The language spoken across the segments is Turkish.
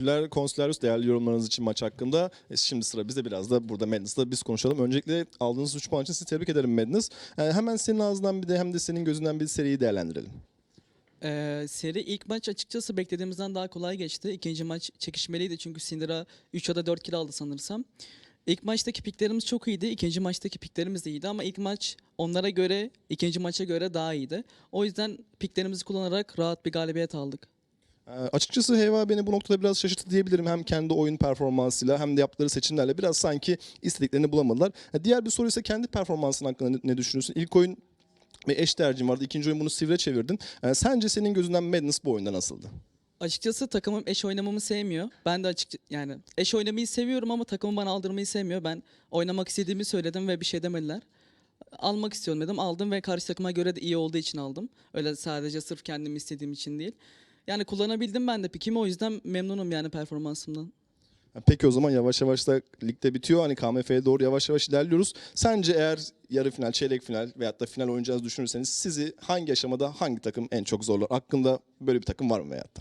Teşekkürler Konsilerius değerli yorumlarınız için maç hakkında. E, Şimdi sıra bizde biraz da burada Madness'la biz konuşalım. Öncelikle aldığınız 3 puan için sizi tebrik ederim Madness. E, hemen senin ağzından bir de hem de senin gözünden bir seriyi değerlendirelim. Ee, seri ilk maç açıkçası beklediğimizden daha kolay geçti. İkinci maç çekişmeliydi çünkü Syndra 3 ya da 4 kill aldı sanırsam. İlk maçtaki piklerimiz çok iyiydi. ikinci maçtaki piklerimiz de iyiydi ama ilk maç onlara göre, ikinci maça göre daha iyiydi. O yüzden piklerimizi kullanarak rahat bir galibiyet aldık. E, açıkçası Heyva beni bu noktada biraz şaşırttı diyebilirim. Hem kendi oyun performansıyla hem de yaptıkları seçimlerle biraz sanki istediklerini bulamadılar. Diğer bir soru ise kendi performansın hakkında ne, düşünüyorsun? İlk oyun ve eş tercihim vardı. İkinci oyun bunu sivre çevirdin. E, sence senin gözünden Madness bu oyunda nasıldı? Açıkçası takımım eş oynamamı sevmiyor. Ben de açık yani eş oynamayı seviyorum ama takımım bana aldırmayı sevmiyor. Ben oynamak istediğimi söyledim ve bir şey demediler. Almak istiyorum dedim. Aldım ve karşı takıma göre de iyi olduğu için aldım. Öyle sadece sırf kendimi istediğim için değil. Yani kullanabildim ben de pikimi o yüzden memnunum yani performansımdan. Peki o zaman yavaş yavaş da ligde bitiyor. Hani KMF'ye doğru yavaş yavaş ilerliyoruz. Sence eğer yarı final, çeyrek final veyahut da final oynayacağız düşünürseniz sizi hangi aşamada hangi takım en çok zorlar? Hakkında böyle bir takım var mı veyahut da?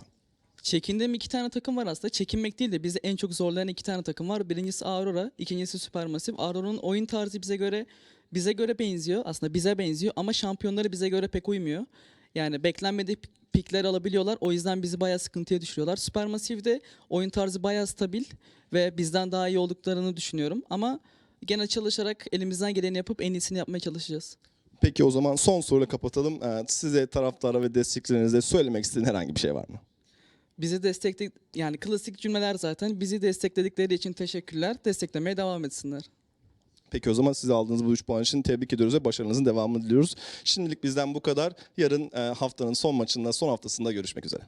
Çekindiğim iki tane takım var aslında. Çekinmek değil de bizi en çok zorlayan iki tane takım var. Birincisi Aurora, ikincisi Supermassive. Aurora'nın oyun tarzı bize göre bize göre benziyor. Aslında bize benziyor ama şampiyonları bize göre pek uymuyor. Yani beklenmedik pikler alabiliyorlar. O yüzden bizi bayağı sıkıntıya düşürüyorlar. Supermassive de oyun tarzı bayağı stabil ve bizden daha iyi olduklarını düşünüyorum. Ama gene çalışarak elimizden geleni yapıp en iyisini yapmaya çalışacağız. Peki o zaman son soruyla kapatalım. Ee, Size taraftara ve destekçilerinize söylemek istediğin herhangi bir şey var mı? Bizi destekle yani klasik cümleler zaten. Bizi destekledikleri için teşekkürler. Desteklemeye devam etsinler. Peki o zaman size aldığınız bu 3 puan için tebrik ediyoruz ve başarınızın devamını diliyoruz. Şimdilik bizden bu kadar. Yarın e, haftanın son maçında, son haftasında görüşmek üzere.